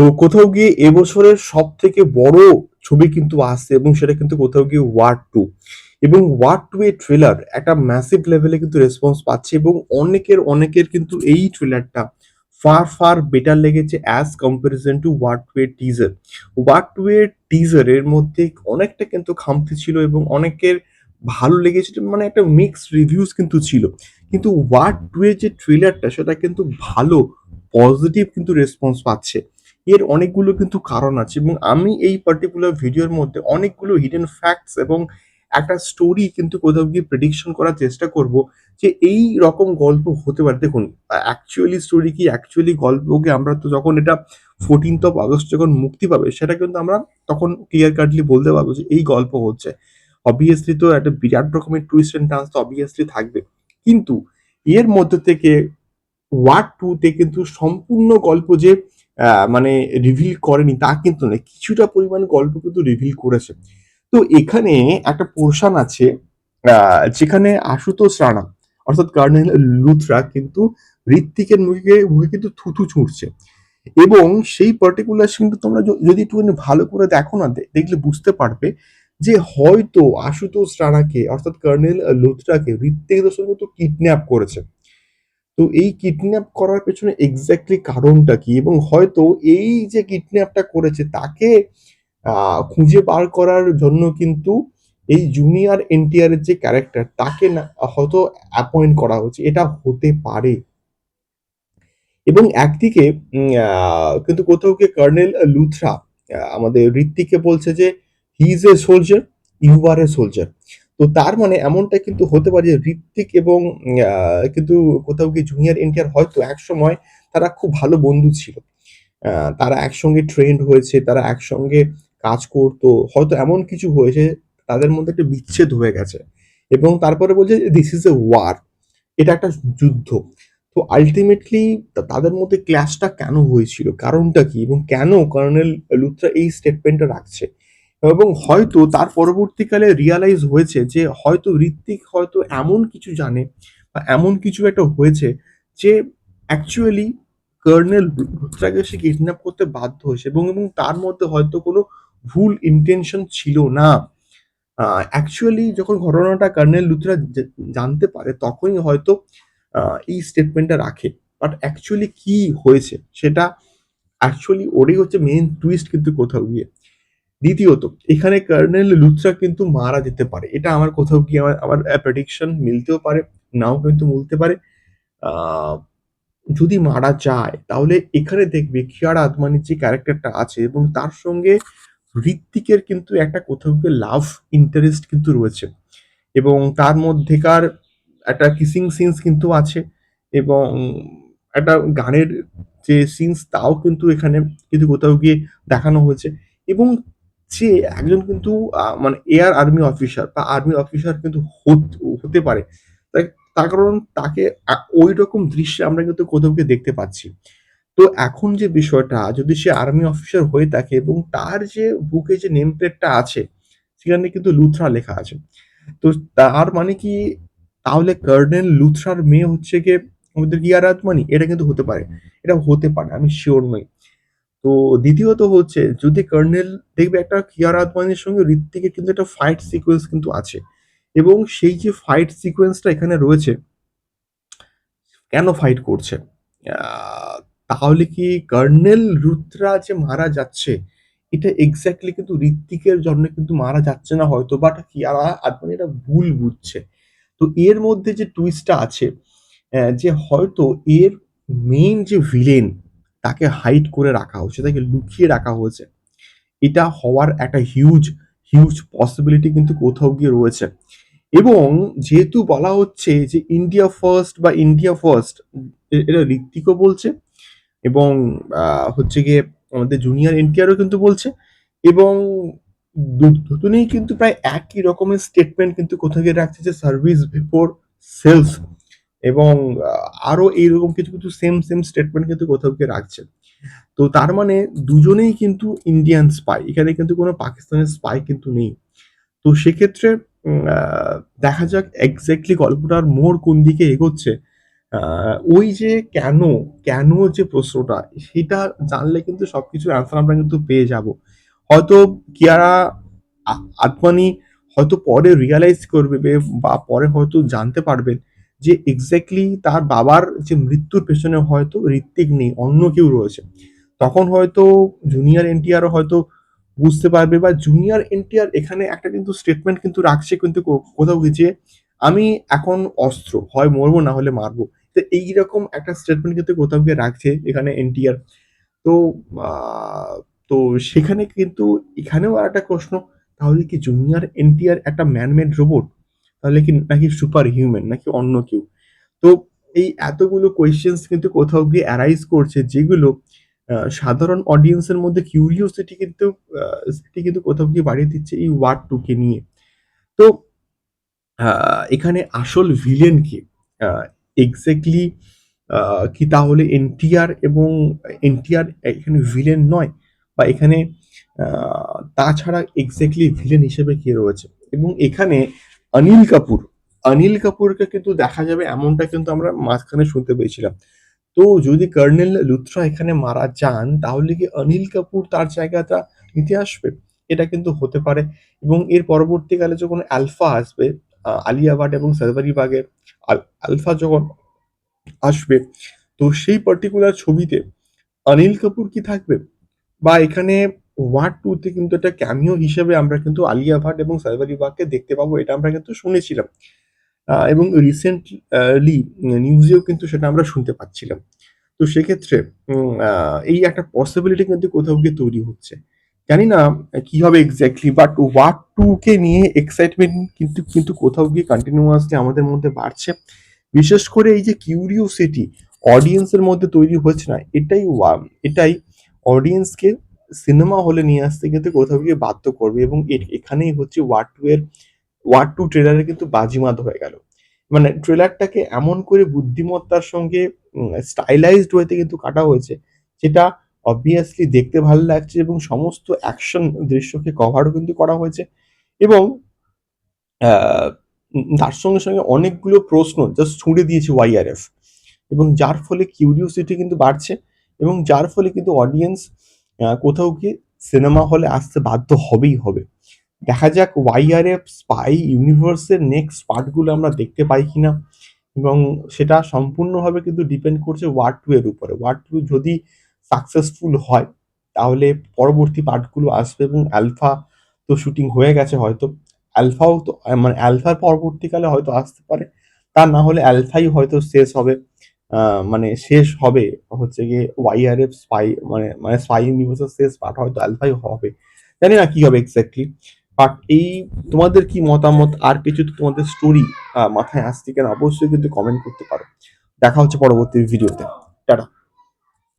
তো কোথাও গিয়ে এবছরের সব থেকে বড় ছবি কিন্তু আসছে এবং সেটা কিন্তু কোথাও গিয়ে ওয়ার টু এবং ওয়ার টু এর ট্রেলার একটা ম্যাসিভ লেভেলে কিন্তু রেসপন্স পাচ্ছে এবং অনেকের অনেকের কিন্তু এই ট্রেলারটা ফার ফার বেটার লেগেছে as comparison to War two এর টিজার ওয়ার টু এর টিজার এর মধ্যে অনেকটা কিন্তু খামতি ছিল এবং অনেকের ভালো লেগেছে মানে একটা মিক্সড রিভিউজ কিন্তু ছিল। কিন্তু ওয়ার টু এর যে ট্রেলারটা সেটা কিন্তু ভালো পজিটিভ কিন্তু রেসপন্স পাচ্ছে। এর অনেকগুলো কিন্তু কারণ আছে এবং আমি এই পার্টিকুলার ভিডিওর মধ্যে অনেকগুলো হিডেন ফ্যাক্টস এবং একটা স্টোরি কিন্তু কোথাও গিয়ে প্রেডিকশন করার চেষ্টা করব যে এই রকম গল্প হতে পারে। দেখুন অ্যাকচুয়ালি স্টোরি কি? অ্যাকচুয়ালি গল্পকে আমরা তো যখন এটা ফোরটিন্থ অফ আগস্ট যখন মুক্তি পাবে, সেটা কিন্তু আমরা তখন ক্লিয়ার কাটলি বলতে পারব যে এই গল্প হচ্ছে। অবভিয়াসলি তো একটা বিরাট রকমের টুইস্ট অ্যান্ড টার্নস তো অবভিয়াসলি থাকবে। কিন্তু এর মধ্যে থেকে ওয়ার্ড টুতে কিন্তু সম্পূর্ণ গল্প যে মানে রিভিল করেনি, তা কিন্তু নয়, কিছুটা পরিমাণ গল্প কিন্তু রিভিল করেছে। তো এখানে একটা পোর্শন আছে যেখানে আশুতোষ রানা, অর্থাৎ কর্নেল লুথরা কিন্তু ঋত্বিকের মুখে মুখে কিন্তু থুথু ছুঁড়ছে। এবং সেই পার্টিকুলার সিনটা তোমরা যদি একটুখানি ভালো করে দেখো না দেখলে বুঝতে পারবে যে হয়তো আশুতোষ রানাকে, অর্থাৎ কর্নেল লুথরাকে ঋত্বিক রোশন কিন্তু কিডন্যাপ করেছে। তো এই কিডন্যাপ করার পেছনে এক্স্যাক্টলি কারণটা কি? এবং হয়তো এই যে কিডন্যাপটা করেছে, তাকে খুঁজে বার করার জন্য কিন্তু এই জুনিয়র এনটিআর এর যে ক্যারেক্টার তাকে হয়তো অ্যাপয়েন্ট করা হচ্ছে এটা হতে পারে। এবং একদিকে কিন্তু কোথাও গিয়ে কর্নেল লুথরা আমাদের ঋত্বিককে বলছে যে he is a soldier you are a soldier তো তার মানে এমনটা কিন্তু হতে পারে যে ঋত্বিক এবং কিন্তু কোথাও গিয়ে জুনিয়র এনটিআর হয়তো এক সময় তারা খুব ভালো বন্ধু ছিল। তারা একসঙ্গে ট্রেন্ড হয়েছে, তারা একসঙ্গে কাজ করতো, হয়তো এমন কিছু হয়েছে তাদের মধ্যে একটা বিচ্ছেদ হয়ে গেছে। এবং তারপরে বলছে দিস ইজ এ ওয়ার এটা একটা যুদ্ধ। তো আলটিমেটলি তাদের মধ্যে ক্ল্যাশটা কেন হয়েছিল? কারণটা কি? এবং কেন কর্নেল লুথরা এই স্টেটমেন্টটা রাখছে? এবং হয়তো তার পরবর্তীকালে রিয়ালাইজ হয়েছে যে হয়তো ঋত্বিক হয়তো এমন কিছু জানে বা এমন কিছু একটা হয়েছে যে অ্যাকচুয়ালি কর্নেল লুথরাকে সে কিডন্যাপ করতে বাধ্য হয়েছে এবং এবং তার মধ্যে হয়তো কোনো ভুল ইন্টেনশন ছিল না। অ্যাকচুয়ালি যখন ঘটনাটা কর্নেল লুথরা জানতে পারে তখনই হয়তো এই স্টেটমেন্টটা রাখে। বাট অ্যাকচুয়ালি কি হয়েছে সেটা অ্যাকচুয়ালি ওরই হচ্ছে মেন টুইস্ট কিন্তু কোথাও গিয়ে। দ্বিতীয়ত, এখানে কর্নেল লুথরা কিন্তু মারা যেতে পারে। এটা আমার কোথাও গিয়ে আমার আমার প্রেডিকশন মিলতেও পারে, নাও কিন্তু মিলতে পারে। যদি মারা যায়, তাহলে এখানে দেখবে কিয়ারা আদমানির যে ক্যারেক্টারটা আছে এবং তার সঙ্গে ঋত্বিকের কিন্তু একটা কোথাও গিয়ে লাভ ইন্টারেস্ট কিন্তু রয়েছে। এবং তার মধ্যেকার একটা কিসিং সিনস কিন্তু আছে এবং একটা গানের যে সিনস তাও কিন্তু এখানে কিন্তু কোথাও গিয়ে দেখানো হয়েছে। এবং সে একজন কিন্তু মানে এয়ার আর্মি অফিসার বা আর্মি অফিসার কিন্তু হত- পারে। তার কারণ তাকে ওই রকম দৃশ্যে আমরা কিন্তু কোথাও গিয়ে দেখতে পাচ্ছি। তো এখন যে বিষয়টা, যদি সে আর্মি অফিসার হয়ে থাকে এবং তার যে বুকে যে নেম প্লেটটা আছে, সেখানে কিন্তু লুথরা লেখা আছে। তো তার মানে কি, তাহলে কর্নেল লুথরার মেয়ে হচ্ছে গিয়ে আমাদের ইয়ার আদমানি এটা কিন্তু হতে পারে। এটা হতে পারে, আমি শিওর নই। তো দ্বিতীয়ত হচ্ছে, যদি কর্নেল দেখবে একটা কিয়ার আদমানির সঙ্গে ঋত্বিকের কিন্তু একটা ফাইট সিকোয়েন্স কিন্তু আছে। এবং সেই যে ফাইট সিকোয়েন্সটা এখানে রয়েছে, কেন ফাইট করছে? তাহলে কি কর্নেল রুদ্রা যে মারা যাচ্ছে, এটা এক্স্যাক্টলি কিন্তু ঋত্বিকের জন্য কিন্তু মারা যাচ্ছে না হয়তো বাট কিয়ারা আদমানি এটা ভুল বুঝছে। তো এর মধ্যে যে টুইস্টটা আছে যে হয়তো এর মেইন যে ভিলেন তাকে হাইড করে রাখা হচ্ছে তাকে লুকিয়ে রাখা হয়েছে। এটা হওয়ার একটা হিউজ হিউজ পসিবিলিটি কিন্তু কোথাও গিয়ে রয়েছে। এবং যেহেতু বলা হচ্ছে যে ইন্ডিয়া ফার্স্ট বা ইন্ডিয়া ফার্স্ট এটা ঋত্বিকও বলছে এবং হচ্ছে গিয়ে আমাদের জুনিয়র এনটিআরও কিন্তু বলছে এবং দুজনেই কিন্তু প্রায় একই রকমের স্টেটমেন্ট কিন্তু কোথাও গিয়ে রাখছে যে সার্ভিস বিফোর সেলস এবং আহ, আরও এইরকম কিছু কিছু সেম সেম স্টেটমেন্ট কিন্তু কোথাও গিয়ে রাখছে তো তার মানে দুজনেই কিন্তু ইন্ডিয়ান স্পাই এখানে কিন্তু কোনো পাকিস্তানের স্পাই কিন্তু নেই। তো সেক্ষেত্রে দেখা যাক এক্স্যাক্টলি গল্পটার মোড় কোন দিকে এগোচ্ছে। ওই যে কেন, কেন যে প্রশ্নটা সেটা জানলে কিন্তু সবকিছুর অ্যান্সার আমরা কিন্তু পেয়ে যাব। হয়তো কিয়ারা আদমানি হয়তো পরে রিয়ালাইজ করবে বা পরে হয়তো জানতে পারবেন। যে এক্সাক্টলি তার বাবার যে মৃত্যুর পেছনে হয়তো ঋত্বিক নেই, অন্য কেউ রয়েছে। তখন হয়তো জুনিয়র এনটিআরও হয়তো বুঝতে পারবে বা জুনিয়র এনটিআর এখানে একটা কিন্তু স্টেটমেন্ট কিন্তু রাখছে কিন্তু কোথাও যে, "আমি এখন অস্ত্র, হয় মরবো না হলে মারবো।" তো এইরকম একটা স্টেটমেন্ট কিন্তু কোথাও গিয়ে রাখছে এখানে এনটিআর। তো তো সেখানে কিন্তু এখানেও আরেকটা প্রশ্ন, তাহলে কি জুনিয়র এনটিআর একটা ম্যানমেড রোবট? তাহলে কি নাকি সুপার হিউম্যান নাকি অন্য কেউ? তো এই এতগুলো কোয়েশ্চেনস কিন্তু কোথাও গিয়ে অ্যারাইজ করছে, যেগুলো সাধারণ অডিয়েন্সের মধ্যে কিউরিওসিটি কিন্তু সিটি কিন্তু কোথাও গিয়ে বাড়িয়ে দিচ্ছে এই ওয়ার্ড টুকে নিয়ে। তো এখানে আসল ভিলেন কে? এক্স্যাক্টলি কি তাহলে এনটিআর এবং এনটিআর এখানে ভিলেন নয়? বা এখানে তাছাড়া এক্স্যাক্টলি ভিলেন হিসেবে কে রয়েছে? এবং এখানে অনিল কাপুর, অনিল কাপুরকে কিন্তু দেখা যাবে এমনটা কিন্তু আমরা মাঝখানে শুনতে পেয়েছিলাম। তো যদি কর্নেল লুথরা এখানে মারা যান, তাহলে কি অনিল কাপুর তার জায়গাটা নিতে আসবে? এটা কিন্তু হতে পারে এবং এর পরবর্তীকালে যখন আলফা আসবে, আ আলিয়া ভাট এবং সালমানি বাগের আলফা যখন আসবে, তো সেই পার্টিকুলার ছবিতে অনিল কাপুর কি থাকবে? বা এখানে ওয়ার 2 তে কিন্তু একটা ক্যামিও হিসেবে আমরা কিন্তু আলিয়া ভাট এবং সালমানি বাগকে দেখতে পাবো এটা আমরা কিন্তু শুনেছিলাম। এবং রিসেন্টলি নিউজেও কিন্তু সেটা আমরা শুনতে পাচ্ছিলাম। তো সেক্ষেত্রে এই একটা পসিবিলিটি কিন্তু কোথাও গিয়ে তৈরি হচ্ছে। জানি না কি হবে এক্সাক্টলি বাট ওয়ার 2 কে নিয়ে এক্সাইটমেন্ট কিন্তু কিন্তু কোথাও গিয়ে কন্টিনিউয়াসলি আমাদের মধ্যে বাড়ছে। বিশেষ করে এই যে কিউরিওসিটি অডিয়েন্সের মধ্যে তৈরি হচ্ছে না, এটাই এটাই অডিয়েন্সকে সিনেমা হলে নিয়ে আসতে কিন্তু কোথাও গিয়ে বাধ্য করবে এবং এখানেই হচ্ছে ওয়ার টু এর ওয়ার টু ট্রেলারে কিন্তু বাজিমাত হয়ে গেল। মানে ট্রেলারটাকে এমন করে বুদ্ধিমত্তার সঙ্গে স্টাইলাইজড ওয়েতে কিন্তু কাটা হয়েছে, যেটা অবভিয়াসলি দেখতে ভালো লাগছে এবং সমস্ত অ্যাকশন দৃশ্যকে কভারও কিন্তু করা হয়েছে এবং তার সঙ্গে, সঙ্গে অনেকগুলো প্রশ্ন জাস্ট ছুঁড়ে দিয়েছে ওয়াইআরএফ এবং যার ফলে কিউরিওসিটি কিন্তু বাড়ছে এবং যার ফলে কিন্তু অডিয়েন্স কোথাও গিয়ে সিনেমা হলে আসতে বাধ্য হবেই হবে। দেখা যাক ওয়াইআরএফ স্পাই ইউনিভার্স এর নেক্সট পার্টগুলো আমরা দেখতে পাই কিনা এবং সেটা সম্পূর্ণভাবে কিন্তু ডিপেন্ড করছে ওয়ার টু এর উপরে। ওয়ার টু যদি সাকসেসফুল হয়, তাহলে পরবর্তী পার্টগুলো আসবে এবং আলফা তো শুটিং হয়ে গেছে হয়তো। আলফাও তো মানে আলফার পরবর্তীকালে হয়তো আসতে পারে। তা না হলে আলফাই হয়তো শেষ হবে। মানে শেষ হবে, হচ্ছে গিয়ে ওয়াইআরএফ স্পাই মানে মানে স্পাই ইউনিভার্সের শেষ পার্ট হয়তো আলফাই হবে। জানি না কি হবে এক্স্যাক্টলি বাট এই তোমাদের কি মতামত? আর কিছু তোমাদের স্টোরি মাথায় আসছে কিনা অবশ্যই কিন্তু কমেন্ট করতে পারো। দেখা হচ্ছে পরবর্তী ভিডিওতে। টাটা।